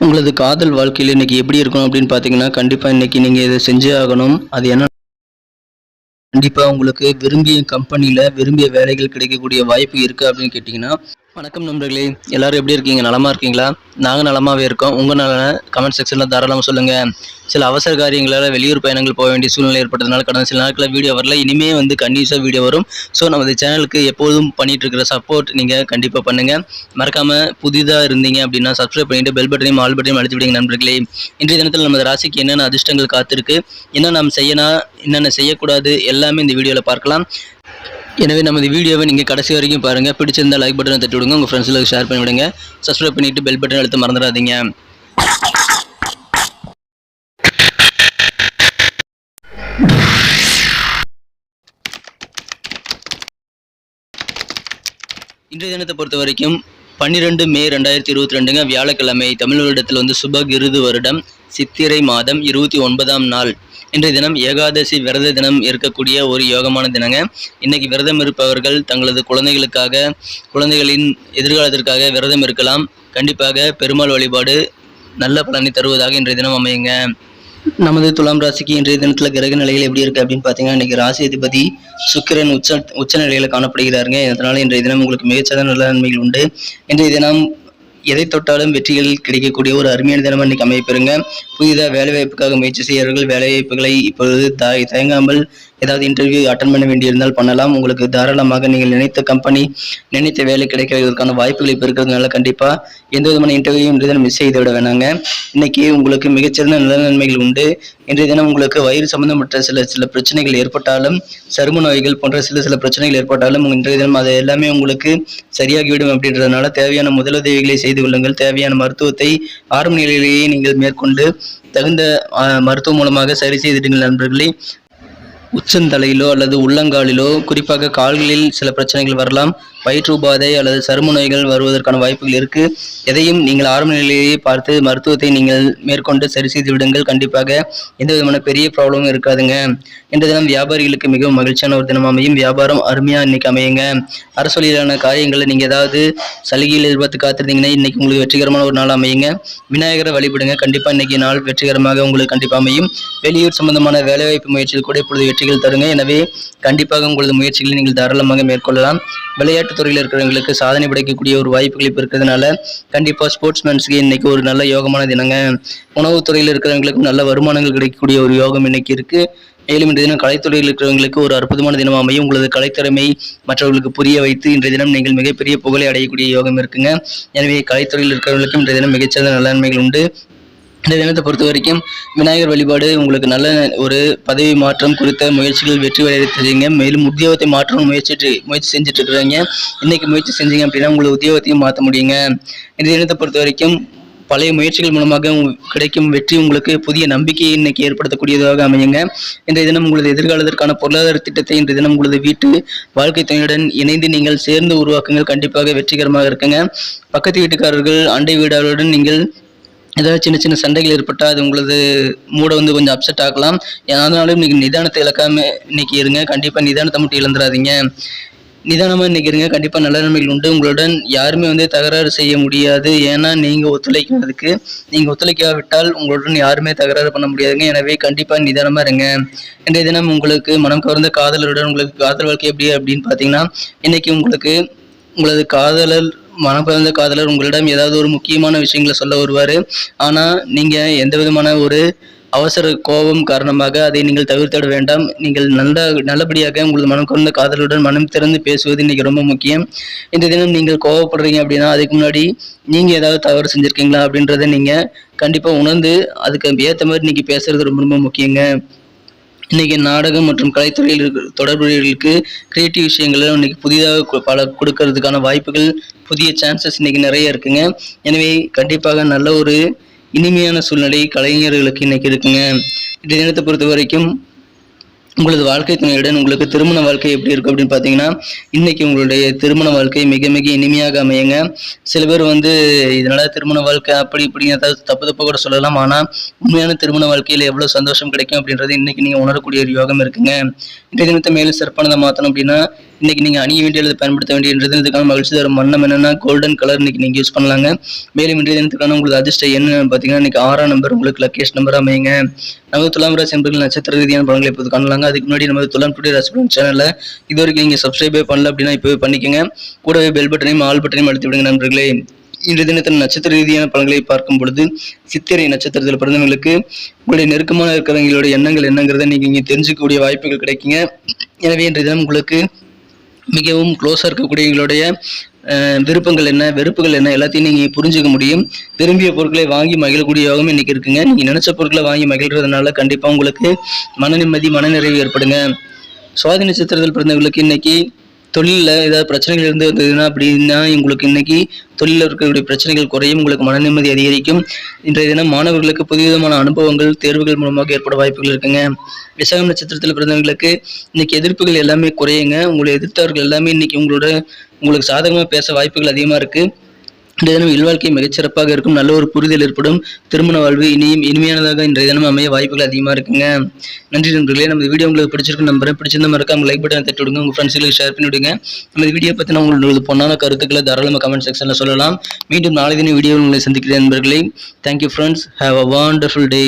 உங்களது காதல் வாழ்க்கையில் இன்னைக்கு எப்படி இருக்கும் அப்படின்னு பார்த்தீங்கன்னா கண்டிப்பாக இன்னைக்கு நீங்கள் இதை செஞ்சே ஆகணும். அது என்ன கண்டிப்பாக உங்களுக்கு விரும்பிய கம்பெனியில் விரும்பிய வேலைகள் கிடைக்கக்கூடிய வாய்ப்பு இருக்குது அப்படின்னு கேட்டிங்கன்னா வணக்கம் நண்பர்களே. எல்லாரும் எப்படி இருக்கீங்க? நலமாக இருக்கீங்களா? நாங்கள் நலமாகவே இருக்கோம். உங்கள் நலனை கமெண்ட் செக்ஷனில் தாராளமாக சொல்லுங்கள் சில அவசர காரியங்களால் வெளியூர் பயணங்கள் போக வேண்டிய சூழ்நிலை ஏற்பட்டதுனால கடந்த சில நாட்களில் வீடியோ வரல. இனிமே வந்து கண்டினியூஸாக வீடியோ வரும். ஸோ நமது சேனலுக்கு எப்போதும் பண்ணிகிட்டு இருக்கிற சப்போர்ட் நீங்கள் கண்டிப்பாக பண்ணுங்கள் மறக்காமல் புதிதாக இருந்தீங்க அப்படின்னா சப்ஸ்கிரைப் பண்ணிட்டு பெல் பட்டனையும் ஆல் பட்டனையும் அழுத்தி விடுங்க நண்பர்களே. இன்றைய தினத்தில் நமது ராசிக்கு என்னென்ன அதிர்ஷ்டங்கள் காத்திருக்கு என்ன நாம் செய்யணும் என்னென்ன செய்யக்கூடாது எல்லாமே இந்த வீடியோவில் பார்க்கலாம். எனவே நமது வீடியோவை நீங்கள் கடைசி வரைக்கும் பாருங்கள் பிடிச்சிருந்தா லைக் பட்டனை தட்டி விடுங்க. உங்கள் ஃப்ரெண்ட்ஸுக்கு ஷேர் பண்ணி விடுங்க. சப்ஸ்கிரைப் பண்ணிவிட்டு பெல் பட்டன் அழுத்த மறந்துடாதீங்க. இன்றைய தினத்தை பொறுத்த வரைக்கும் பன்னிரெண்டு மே ரெண்டாயிரத்தி இருபத்தி ரெண்டுங்க. வியாழக்கிழமை தமிழ் வருடத்தில் வந்து சுபகிருது வருடம். சித்திரை மாதம் இருபத்தி ஒன்பதாம் நாள். இன்றைய தினம் ஏகாதசி விரத தினம் இருக்கக்கூடிய ஒரு யோகமான தினங்க. இன்னைக்கு விரதம் இருப்பவர்கள் தங்களது குழந்தைகளுக்காக குழந்தைகளின் எதிர்காலத்திற்காக விரதம் இருக்கலாம். கண்டிப்பாக பெருமாள் வழிபாடு நல்ல பலனை தருவதாக இன்றைய தினம் அமையுங்க. நமது துலாம் ராசிக்கு இன்றைய தினத்தில் கிரக நிலைகள் எப்படி இருக்கு அப்படின்னு பார்த்தீங்கன்னா இன்னைக்கு ராசி அதிபதி சுக்கிரன் உச்ச உச்ச நிலையில காணப்படுகிறாருங்க. அதனால இன்றைய தினம் உங்களுக்கு மிகச்சிறந்த நல்ல நன்மைகள் உண்டு. இன்றைய தினம் எதை தொட்டாலும் வெற்றிகள் கிடைக்கக்கூடிய ஒரு அருமையான தினமாக இன்னைக்கு அமையப்பெறுங்க. புதிதாக வேலைவாய்ப்புக்காக முயற்சி செய்கிறவர்கள் வேலைவாய்ப்புகளை இப்பொழுது தாய் தயங்காமல் ஏதாவது இன்டர்வியூ அட்டன் பண்ண வேண்டியிருந்தால் பண்ணலாம். உங்களுக்கு தாராளமாக நீங்கள் நினைத்த கம்பெனி நினைத்த வேலை கிடைக்கிறதுக்கான வாய்ப்புகள் இப்போ இருக்கிறதுனால கண்டிப்பாக எந்த விதமான இன்டர்வியூ மிஸ் செய்து விட வேணாங்க. இன்னைக்கு உங்களுக்கு மிகச்சிறந்த நல்ல நன்மைகள் உண்டு. இன்றைய தினம் உங்களுக்கு வயிறு சம்பந்தப்பட்ட சில சில பிரச்சனைகள் ஏற்பட்டாலும் சரும நோய்கள் போன்ற சில சில பிரச்சனைகள் ஏற்பட்டாலும் இன்றைய தினம் அது எல்லாமே உங்களுக்கு சரியாகிவிடும் அப்படின்றதுனால தேவையான முதலுதவிகளை செய்து கொள்ளுங்கள். தேவையான மருத்துவத்தை ஆரம்ப நிலையிலேயே நீங்கள் மேற்கொண்டு தகுந்த மருத்துவம் மூலமாக சரி செய்திடுங்கள் நண்பர்களே. உச்சந்தலையிலோ அல்லது உள்ளங்காலிலோ குறிப்பாக கால்களில் சில பிரச்சனைகள் வரலாம். வயிற்று உபாதை அல்லது சரும நோய்கள் வருவதற்கான வாய்ப்புகள் இருக்கு. எதையும் நீங்கள் ஆரம்ப நிலையிலேயே பார்த்து மருத்துவத்தை நீங்கள் மேற்கொண்டு சரி செய்து விடுங்கள். கண்டிப்பாக எந்த விதமான பெரிய ப்ராப்ளமும் இருக்காதுங்க. இந்த தினம் வியாபாரிகளுக்கு மிகவும் மகிழ்ச்சியான ஒரு தினம் அமையும். வியாபாரம் அருமையாக இன்னைக்கு அமையுங்க. அரசு வழியிலான காரியங்களை நீங்கள் ஏதாவது சலுகையில் எதிர்பார்த்து காத்திருந்தீங்கன்னா இன்னைக்கு உங்களுக்கு வெற்றிகரமான ஒரு நாள் அமையுங்க. விநாயகரை வழிபடுங்க. கண்டிப்பாக இன்னைக்கு நாள் வெற்றிகரமாக உங்களுக்கு கண்டிப்பாக அமையும். வெளியூர் சம்பந்தமான வேலைவாய்ப்பு முயற்சியில் கூட இப்பொழுது முயற்சிகள் தருங்க. எனவே கண்டிப்பாக உங்களது முயற்சிகளை நீங்கள் தாராளமாக மேற்கொள்ளலாம். விளையாட்டுத் துறையில் இருக்கிறவங்களுக்கு சாதனை படைக்கக்கூடிய ஒரு வாய்ப்புகள் இப்போ இருக்கிறதுனால கண்டிப்பாக ஸ்போர்ட்ஸ்மேன்ஸுக்கு இன்னைக்கு ஒரு நல்ல யோகமான தினங்க. உணவுத் துறையில் இருக்கிறவங்களுக்கு நல்ல வருமானங்கள் கிடைக்கக்கூடிய ஒரு யோகம் இன்னைக்கு இருக்கு. மேலும் இன்றைய தினம் கலைத்துறையில் இருக்கிறவங்களுக்கு ஒரு அற்புதமான தினம் அமையும். உங்களது கலைத்திறமை மற்றவர்களுக்கு புரிய வைத்து இன்றைய தினம் நீங்கள் மிகப்பெரிய புகழை அடையக்கூடிய யோகம் இருக்குங்க. எனவே கலைத்துறையில் இருக்கிறவர்களுக்கும் இன்றைய தினம் மிகச்சிறந்த நலன்மைகள் உண்டு. இந்த தினத்தை பொறுத்த வரைக்கும் விநாயகர் வழிபாடு உங்களுக்கு நல்ல ஒரு பதவி மாற்றம் குறித்த முயற்சிகள் வெற்றி அடைத்துறீங்க மேலும் உத்தியோகத்தை மாற்றம் முயற்சி முயற்சி செஞ்சுட்டு இருக்கிறீங்க இன்னைக்கு முயற்சி செஞ்சீங்க அப்படின்னா உங்களுக்கு உத்தியோகத்தையும் மாற்ற முடியுங்க. இந்த தினத்தை பொறுத்த வரைக்கும் பழைய முயற்சிகள் மூலமாக கிடைக்கும் வெற்றி உங்களுக்கு புதிய நம்பிக்கையை இன்னைக்கு ஏற்படுத்தக்கூடியதாக அமையுங்க. இன்றைய தினம் உங்களது எதிர்காலத்திற்கான பொருளாதார திட்டத்தை இன்றைய தினம் உங்களது வீட்டு வாழ்க்கை துணையுடன் இணைந்து நீங்கள் சேர்ந்து உருவாக்குங்கள். கண்டிப்பாக வெற்றிகரமாக இருக்குங்க. பக்கத்து வீட்டுக்காரர்கள் அண்டை வீடாளருடன் நீங்கள் ஏதாவது சின்ன சின்ன சண்டைகள் ஏற்பட்டால் அது உங்களது மூடை வந்து கொஞ்சம் அப்செட் ஆகலாம் அதனாலும் இன்னைக்கு நிதானத்தை இழக்காம இன்னைக்கு இருங்க. கண்டிப்பாக நிதானத்தை மட்டும் இழந்துடாதீங்க. நிதானமாக இன்னைக்கு இருங்க. கண்டிப்பாக நல்ல நன்மைகள் உண்டு. உங்களுடன் யாருமே வந்து தகராறு செய்ய முடியாது. ஏன்னா நீங்கள் ஒத்துழைக்கிறதுக்கு நீங்கள் ஒத்துழைக்காவிட்டால் உங்களுடன் யாருமே தகராறு பண்ண முடியாதுங்க. எனவே கண்டிப்பாக நிதானமாக இருங்க. இன்றைய தினம் உங்களுக்கு மனம் கவர்ந்த காதலருடன் உங்களுக்கு காதல் வாழ்க்கை எப்படி அப்படின்னு பார்த்தீங்கன்னா இன்றைக்கி உங்களுக்கு உங்களது காதலர் மனப்பிறந்த காதலர் உங்களிடம் ஏதாவது ஒரு முக்கியமான விஷயங்களை சொல்ல வருவார். ஆனால் நீங்கள் எந்த விதமான ஒரு அவசர கோபம் காரணமாக அதை நீங்கள் தவிர்த்திட வேண்டாம். நீங்கள் நல்ல நல்லபடியாக உங்களது மனம் கொண்ட காதலுடன் மனம் திறந்து பேசுவது இன்றைக்கி ரொம்ப முக்கியம். இந்த தினம் நீங்கள் கோவப்படுறீங்க அப்படின்னா அதுக்கு முன்னாடி நீங்கள் ஏதாவது தவறு செஞ்சுருக்கீங்களா அப்படின்றத நீங்கள் கண்டிப்பாக உணர்ந்து அதுக்கு ஏற்ற மாதிரி இன்றைக்கி பேசுறது ரொம்ப ரொம்ப முக்கியங்க. இன்றைக்கி நாடகம் மற்றும் கலைத்துறையில் இருக்க- தொடர்புடையவர்களுக்கு கிரியேட்டிவ் விஷயங்களை இன்னைக்கு புதிதாக பல கொடுக்கறதுக்கான வாய்ப்புகள் புதிய சான்சஸ் இன்றைக்கி நிறைய இருக்குங்க. எனவே கண்டிப்பாக நல்ல ஒரு இனிமையான சூழ்நிலை கலைஞர்களுக்கு இன்னைக்கு இருக்குங்க. இந்த தினத்தை பொறுத்த வரைக்கும் உங்களது வாழ்க்கை துணையுடன் உங்களுக்கு திருமண வாழ்க்கை எப்படி இருக்கும் அப்படின்னு பார்த்தீங்கன்னா இன்னைக்கு உங்களுடைய திருமண வாழ்க்கை மிக மிக இனிமையாக அமையுங்க. சில பேர் வந்து இதனால திருமண வாழ்க்கை அப்படி இப்படி ஏதாவது தப்பு தப்பு கூட சொல்லலாம். ஆனால் உண்மையான திருமண வாழ்க்கையில் எவ்வளோ சந்தோஷம் கிடைக்கும் அப்படின்றது இன்னைக்கு நீங்கள் உணரக்கூடிய ஒரு யோகம் இருக்குங்க. இன்றைய தினத்தை மேலும் சிறப்பானதை மாற்றணும் அப்படின்னா இன்னைக்கு நீங்கள் அணிய வேண்டிய அல்லது பயன்படுத்த வேண்டியது இதுக்கான மகிழ்ச்சி தரும் வண்ணம் என்னன்னா கோல்டன் கலர் இன்னைக்கு நீங்கள் யூஸ் பண்ணலாங்க. மேலும் இன்றைய தினத்துக்கான உங்களுக்கு அதிர்ஷ்டம் என்னன்னு பார்த்தீங்கன்னா இன்னைக்கு ஆறாம் நம்பர் உங்களுக்கு லக்கேஷ் நம்பர் அமையுங்க. நமது துலாம் ராசி என்பர்கள் நட்சத்திர ரீதியான பலன்களை இப்போது காணலாங்க. அதுக்கு முன்னாடி நமது துலாம் டுடே ராசி சேனலில் இது வரைக்கும் நீங்கள் சப்ஸ்கிரைபே பண்ணல அப்படின்னா இப்போவே பண்ணிக்கோங்க. கூடவே பெல் பட்டனையும் ஆல் பட்டனையும் அழுத்தி விடுங்க நண்பர்களே. இன்றைய தினத்தில் நட்சத்திர ரீதியான பலன்களை பார்க்கும் பொழுது சித்திரை நட்சத்திரத்தில் பிறந்தவங்களுக்கு உங்களுடைய நெருக்கமான இருக்கிறவங்களுடைய எண்ணங்கள் என்னங்கிறத நீங்கள் இங்கே தெரிஞ்சுக்கக்கூடிய வாய்ப்புகள் கிடைக்குங்க. எனவே இன்றைய தினம் உங்களுக்கு மிகவும் க்ளோஸாக இருக்கக்கூடியவங்களுடைய விருப்பங்கள் என்ன வெறுப்புகள் என்ன எல்லாத்தையும் நீங்கள் புரிஞ்சுக்க முடியும். விரும்பிய பொருட்களை வாங்கி மகிழக்கூடிய யோகம் இன்னைக்கு இருக்குங்க. நீங்கள் நினைச்ச பொருட்களை வாங்கி மகிழ்கிறதுனால கண்டிப்பாக உங்களுக்கு மன நிம்மதி மனநிறைவு ஏற்படுங்க. சுவாதி நட்சத்திரத்தில் பிறந்தவங்களுக்கு இன்னைக்கு தொழிலில் ஏதாவது பிரச்சனைகள் இருந்து வந்ததுன்னா அப்படின்னா உங்களுக்கு இன்னைக்கு தொழிலில் இருக்கக்கூடிய பிரச்சனைகள் குறையும் உங்களுக்கு மன நிம்மதி அதிகரிக்கும். இன்றைய தினம் மாணவர்களுக்கு புதுவிதமான அனுபவங்கள் தேர்வுகள் மூலமாக ஏற்பட வாய்ப்புகள் இருக்குங்க. விசாகம் நட்சத்திரத்தில் பிறந்தவங்களுக்கு இன்னைக்கு எதிர்ப்புகள் எல்லாமே குறையுங்க. உங்களை எதிர்த்தவர்கள் எல்லாமே இன்னைக்கு உங்களோட உங்களுக்கு சாதகமாக பேச வாய்ப்புகள் அதிகமாக இருக்குது இந்த தினம் இல்வாழ்க்கை மிகச்சிறப்பாக இருக்கும். நல்ல ஒரு புரிதல் ஏற்படும். திருமண வாழ்வு இனியும் இனிமையானதாக இன்றைய தினம் அமைய வாய்ப்புகள் அதிகமாக இருக்குங்க. நன்றி நண்பர்களே. நம்ம வீடியோ உங்களுக்கு பிடிச்சிருக்கு நம்புறேன். பிடிச்சிருந்த மறக்காம லைக் பட்டனை தட்டி விடுங்க உங்கள் ஃப்ரெண்ட்ஸுகளுக்கு ஷேர் பண்ணி விடுங்க நம்ம வீடியோ பற்றின உங்களோட பொண்ணான கருத்துக்களை தாராளமாக கமெண்ட் செக்ஷனில் சொல்லலாம். மீண்டும் நாளை தின வீடியோ உங்களை சந்திக்கிறேன் நண்பர்களே. Thank you friends have a wonderful day